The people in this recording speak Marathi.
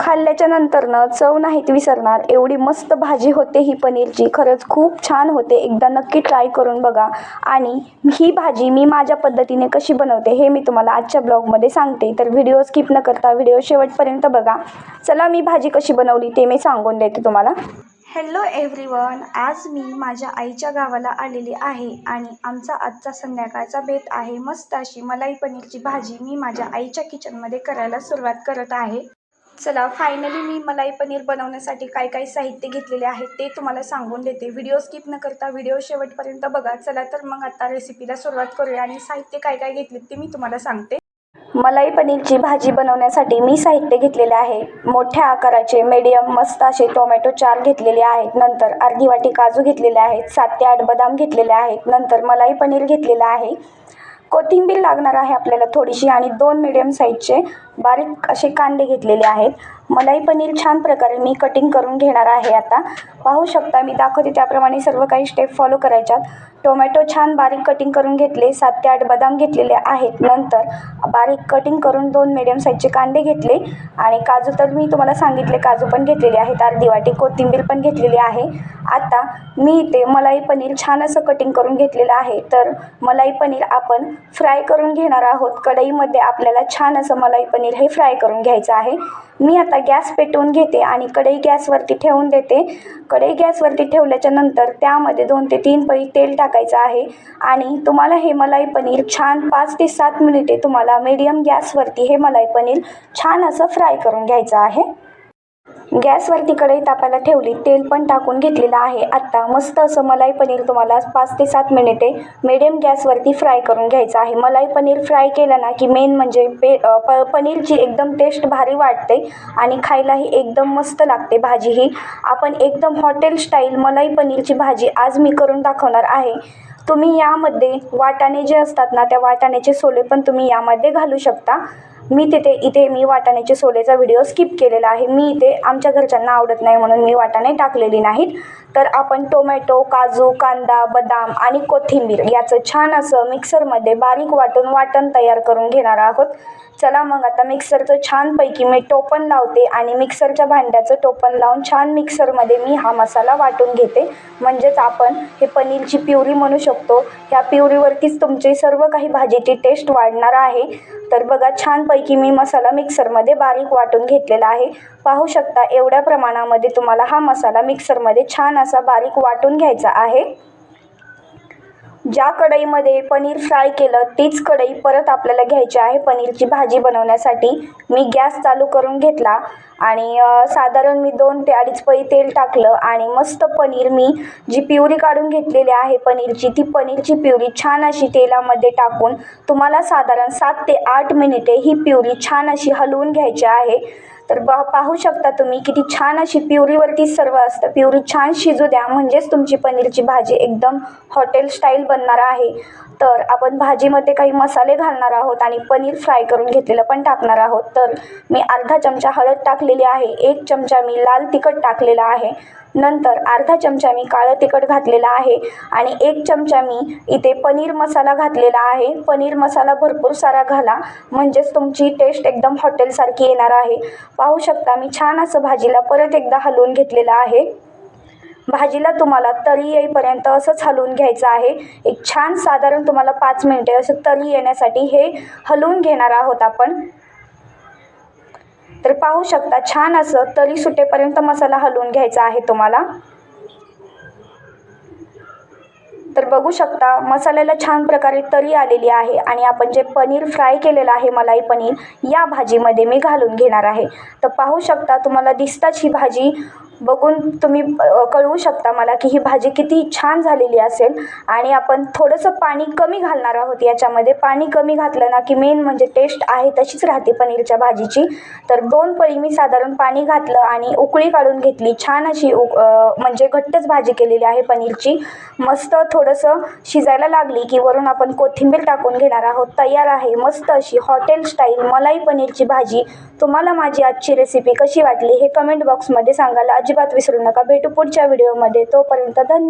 खाल्ल्याच्या नंतरनं चव नाहीत विसरणार. एवढी मस्त भाजी होते ही पनीरची. खरंच खूप छान होते. एकदा नक्की ट्राय करून बघा. आणि ही भाजी मी माझ्या पद्धतीने कशी बनवते हे मी तुम्हाला आजच्या ब्लॉगमध्ये सांगते. तर व्हिडिओ स्किप न करता व्हिडिओ शेवटपर्यंत बघा. चला मी भाजी कशी बनवली ते मी सांगून देते तुम्हाला. हॅलो एव्हरीवन आज मी माझ्या आईच्या गावाला आलेली आहे आणि आमचा आजचा संध्याकाळचा बेत आहे. मस्त अशी मलाई पनीरची भाजी मी माझ्या आईच्या किचनमध्ये करायला सुरुवात करत आहे. चला फायनली मी मलाई पनीर बनवण्यासाठी काय काय साहित्य घेतलेले आहे ते तुम्हाला सांगून देते. व्हिडिओ स्किप न करता व्हिडिओ शेवटपर्यंत बघा. चला तर मग आता रेसिपीला सुरुवात करूया आणि साहित्य काय काय घेतले ते मी तुम्हाला सांगते. मलाई पनीरची भाजी बनवण्यासाठी मी साहित्य घेतलेले आहे. मोठ्या आकाराचे मीडियम मस्त असे टोमॅटो चार घेतलेले आहेत. नंतर अर्धी वाटी काजू घेतलेले आहेत. सात ते आठ बदाम घेतलेले आहेत. नंतर मलाई पनीर घेतलेलं आहे. कोथिंबीर लागणार आहे आपल्याला थोडीशी आणि दोन मिडियम साईजचे बारीक असे कांदे घेतलेले आहेत. मलाई पनीर छान प्रकारे मी कटिंग करून घेणार आहे आता. पाहू शकता मी दाखवते त्याप्रमाणे सर्व काही स्टेप फॉलो करायच्यात. टोमॅटो छान बारीक कटिंग करून घेतले सात ते आठ बदाम घेतलेले आहेत. नंतर बारीक कटिंग करून दोन मिडियम साईजचे कांदे घेतले आणि काजू तर मी तुम्हाला सांगितले काजू पण घेतलेले आहेत. अर्धी वाटी कोथिंबीर पण घेतलेली आहे. आता मी इथे मलाई पनीर छान असं कटिंग करून घेतलेलं आहे. तर मलाई पनीर आपण फ्राय करून घेणार आहोत. कढईमध्ये आपल्याला छान असं मलाई पनीर हे फ्राय करून घ्यायचं आहे. मी आता गॅस पेटवून घेते आणि कढई गॅसवरती ठेवून देते. कढई गॅसवरती ठेवल्याच्या नंतर त्यामध्ये दोन ते तीन पळी तेल टाकायचं आहे. आणि तुम्हाला हे मलाई पनीर छान पाच ते सात मिनिटे तुम्हाला मीडियम गॅसवरती हे मलाई पनीर छान असं फ्राय करून घ्यायचं आहे. गॅसवरती कढई तापायला ठेवली तेल पण टाकून घेतलेलं आहे. आत्ता मस्त असं मलाई पनीर तुम्हाला पाच ते सात मिनिटे मिडियम गॅसवरती फ्राय करून घ्यायचं आहे. मलाई पनीर फ्राय केलं ना की मेन म्हणजे पे प पनीरची एकदम टेस्ट भारी वाटते आणि खायलाही एकदम मस्त लागते भाजी ही. आपण एकदम हॉटेल स्टाईल मलाई पनीरची भाजी आज मी करून दाखवणार आहे. तुम्ही यामध्ये वाटाणे जे असतात ना त्या वाटाण्याचे सोले पण तुम्ही यामध्ये घालू शकता. मी तिथे इथे मी वाटाण्याचे सोलेचा व्हिडिओ स्किप केलेला आहे. मी इथे आमच्या घरच्यांना आवडत नाही म्हणून मी वाटाणे टाकलेली नाहीत. तर आपण टोमॅटो काजू कांदा बदाम आणि कोथिंबीर याचं छान असं मिक्सरमध्ये बारीक वाटून वाटण तयार करून घेणार आहोत. चला मग आता मिक्सरचं छानपैकी मी टोपण लावते आणि मिक्सरच्या भांड्याचं टोपण लावून छान मिक्सरमध्ये मी हा मसाला वाटून घेते. म्हणजेच आपण हे पनीरची प्युरी म्हणू शकतो. ह्या प्युरीवरतीच तुमची सर्व काही भाजीची टेस्ट वाढणार आहे. तर बघा छानपैकी मी मसाला मिक्सरमध्ये बारीक वाटून घेतलेला आहे. पाहू शकता एवढ्या प्रमाणामध्ये तुम्हाला हा मसाला मिक्सरमध्ये छान असा बारीक वाटून घ्यायचा आहे. ज्या कढईमध्ये पनीर फ्राय केलं तीच कढई परत आपल्याला घ्यायची आहे. पनीरची भाजी बनवण्यासाठी मी गॅस चालू करून घेतला आणि साधारण मी दोन ते अडीच पळी तेल टाकलं आणि मस्त पनीर मी जी प्युरी काढून घेतलेली आहे पनीरची ती पनीरची प्युरी छान अशी तेलामध्ये टाकून तुम्हाला साधारण सात ते आठ मिनिटे ही प्युरी छान अशी हलवून घ्यायची आहे. तर बा पाहू शकता तुम्ही किती छान अशी प्युरीवरती सर्व असतं. प्युरी छान शिजू द्या. म्हणजेच तुमची पनीरची भाजी एकदम हॉटेल स्टाईल बनणार आहे. तर आपण भाजीमध्ये काही मसाले घालणार आहोत आणि पनीर फ्राय करून घेतलेलं पण टाकणार आहोत. तर मी अर्धा चमचा हळद टाकलेली आहे एक चमचा मी लाल तिखट टाकलेला आहे. नंतर अर्धा चमचा मी काळं तिखट घातलेला आहे आणि एक चमचा मी इथे पनीर मसाला घातलेला आहे. पनीर मसाला भरपूर सारा घाला म्हणजेच तुमची टेस्ट एकदम हॉटेलसारखी येणार आहे. पाहू शकता मी छान असं भाजीला परत एकदा हलवून घेतलेलं आहे. भाजीला तुम्हाला तरी येईपर्यंत असंच हलवून घ्यायचं आहे. एक छान साधारण तुम्हाला पाच मिनटे असं तरी येण्यासाठी हे हलवून घेणार आहोत आपण. तर पाहू शकता छान असं तरी सुटेपर्यंत मसाला हलवून घ्यायचा आहे तुम्हाला. तर बघू शकता मसाल्याला छान प्रकारे तरी आलेली आहे आणि आपण जे पनीर फ्राय केलेलं आहे मलाई पनीर या भाजीमध्ये मी घालून घेणार आहे. तर पाहू शकता तुम्हाला दिसताच ही भाजी बघून तुम्ही कळवू शकता मला की ही भाजी किती छान झालेली असेल आणि आपण थोडंसं पाणी कमी घालणार आहोत याच्यामध्ये. पाणी कमी घातलं ना की मेन म्हणजे टेस्ट आहे तशीच राहते पनीरच्या भाजीची. तर दोन पळी मी साधारण पाणी घातलं आणि उकळी काढून घेतली. छान अशी उ म्हणजे घट्टच भाजी केलेली आहे पनीरची. मस्त थोडंसं शिजायला लागली की वरून आपण कोथिंबीर टाकून घेणार आहोत. तयार आहे. मस्त अशी हॉटेल स्टाईल मलाई पनीरची भाजी. तुम्हाला माझी आजची रेसिपी कशी वाटली हे कमेंट बॉक्समध्ये सांगायला अजिबात विसरू नका. भेटू पुढच्या व्हिडिओमध्ये. तोपर्यंत धन्यवाद